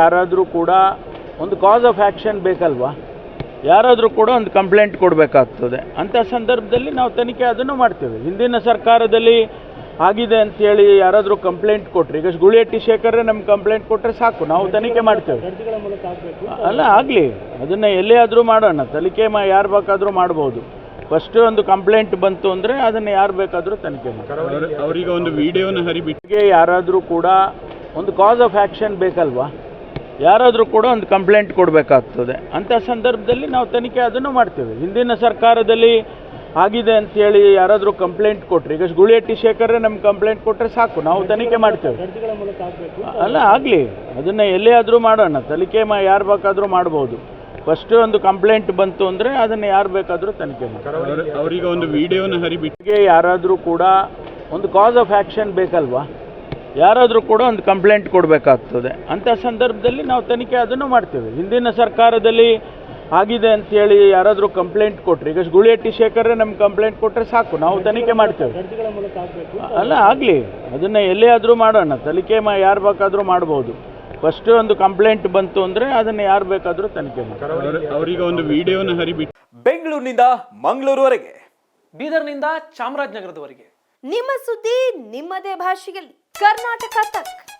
ಯಾರಾದರೂ ಕೂಡ ಒಂದು ಕಾಸ್ ಆಫ್ ಆ್ಯಕ್ಷನ್ ಬೇಕಲ್ವಾ? ಯಾರಾದರೂ ಕೂಡ ಒಂದು ಕಂಪ್ಲೇಂಟ್ ಕೊಡಬೇಕಾಗ್ತದೆ. ಅಂಥ ಸಂದರ್ಭದಲ್ಲಿ ನಾವು ತನಿಖೆ ಅದನ್ನು ಮಾಡ್ತೇವೆ. ಹಿಂದಿನ ಸರ್ಕಾರದಲ್ಲಿ ಆಗಿದೆ ಅಂತೇಳಿ ಯಾರಾದರೂ ಕಂಪ್ಲೇಂಟ್ ಕೊಟ್ಟರೆ ಈಗ ಗುಳಿಹಟ್ಟಿ ಶೇಖರ್ರೆ ನಮ್ಗೆ ಕಂಪ್ಲೇಂಟ್ ಕೊಟ್ಟರೆ ಸಾಕು ನಾವು ತನಿಖೆ ಮಾಡ್ತೇವೆ. ಅಲ್ಲ ಆಗಲಿ ಅದನ್ನು ಎಲ್ಲೇ ಆದರೂ ಮಾಡೋಣ. ತನಿಖೆ ಮಾ ಯಾರು ಬೇಕಾದರೂ ಮಾಡ್ಬೋದು. ಫಸ್ಟ್ ಒಂದು ಕಂಪ್ಲೇಂಟ್ ಬಂತು ಅಂದರೆ ಅದನ್ನು ಯಾರು ಬೇಕಾದರೂ ತನಿಖೆ ಮಾಡಿ ಅವರಿಗೆ ಒಂದು ವಿಡಿಯೋನ ಹರಿಬಿಟ್ಟಿಗೆ ಯಾರಾದರೂ ಕೂಡ ಒಂದು ಕಾಸ್ ಆಫ್ ಆ್ಯಕ್ಷನ್ ಬೇಕಲ್ವಾ? ಯಾರಾದರೂ ಕೂಡ ಒಂದು ಕಂಪ್ಲೇಂಟ್ ಕೊಡಬೇಕಾಗ್ತದೆ. ಅಂಥ ಸಂದರ್ಭದಲ್ಲಿ ನಾವು ತನಿಖೆ ಅದನ್ನು ಮಾಡ್ತೇವೆ. ಹಿಂದಿನ ಸರ್ಕಾರದಲ್ಲಿ ಆಗಿದೆ ಅಂತೇಳಿ ಯಾರಾದರೂ ಕಂಪ್ಲೇಂಟ್ ಕೊಟ್ಟರೆ ಈಗ ಗುಳಿಯಟ್ಟಿ ಶೇಖರ್ರೆ ನಮ್ಗೆ ಕಂಪ್ಲೇಂಟ್ ಕೊಟ್ಟರೆ ಸಾಕು ನಾವು ತನಿಖೆ ಮಾಡ್ತೇವೆ. ಅಲ್ಲ ಆಗಲಿ ಅದನ್ನು ಎಲ್ಲೇ ಆದರೂ ಮಾಡೋಣ ತನಿಖೆ ಮಾ ಯಾರು ಬೇಕಾದರೂ ಮಾಡ್ಬೋದು. ಫಸ್ಟ್ ಒಂದು ಕಂಪ್ಲೇಂಟ್ ಬಂತು ಅಂದರೆ ಅದನ್ನು ಯಾರು ಬೇಕಾದರೂ ತನಿಖೆ ಮಾಡಿ ಅವರಿಗೆ ಅವ್ರೀಗ ಒಂದು ವಿಡಿಯೋನ ಹರಿಬಿಟ್ಟಿಗೆ ಯಾರಾದರೂ ಕೂಡ ಒಂದು ಕಾಸ್ ಆಫ್ ಆ್ಯಕ್ಷನ್ ಬೇಕಲ್ವಾ? ಯಾರಾದರೂ ಕೂಡ ಒಂದು ಕಂಪ್ಲೇಂಟ್ ಕೊಡಬೇಕಾಗ್ತದೆ. ಅಂಥ ಸಂದರ್ಭದಲ್ಲಿ ನಾವು ತನಿಖೆ ಅದನ್ನು ಮಾಡ್ತೇವೆ. ಹಿಂದಿನ ಸರ್ಕಾರದಲ್ಲಿ ಆಗಿದೆ ಅಂತೇಳಿ ಯಾರಾದರೂ ಕಂಪ್ಲೇಂಟ್ ಕೊಟ್ಟರೆ ಈಗ ಗುಳಿಹಟ್ಟಿ ಶೇಖರ್ರೆ ನಮ್ಗೆ ಕಂಪ್ಲೇಂಟ್ ಕೊಟ್ಟರೆ ಸಾಕು ನಾವು ತನಿಖೆ ಮಾಡ್ತೇವೆ. ಅಲ್ಲ ಆಗಲಿ ಅದನ್ನು ಎಲ್ಲೇ ಆದರೂ ಮಾಡೋಣ ತನಿಖೆ ಮಾ ಯಾರು ಬೇಕಾದರೂ ಮಾಡ್ಬೋದು. ಫಸ್ಟ್ ಒಂದು ಕಂಪ್ಲೇಂಟ್ ಬಂತು ಅಂದರೆ ಅದನ್ನು ಯಾರು ಬೇಕಾದರೂ ತನಿಖೆ ಮಾಡಿ ಅವ್ರ- ಒಂದು ವಿಡಿಯೋನ ಹರಿಬಿಟ್ಟು. ಬೆಂಗಳೂರಿನಿಂದ ಮಂಗಳೂರುವರೆಗೆ ಬೀದರ್ನಿಂದ ಚಾಮರಾಜನಗರದವರೆಗೆ. ನಿಮ್ಮ ಸುದ್ದಿ ನಿಮ್ಮದೇ ಭಾಷೆಯಲ್ಲಿ. कर्नाटका तक।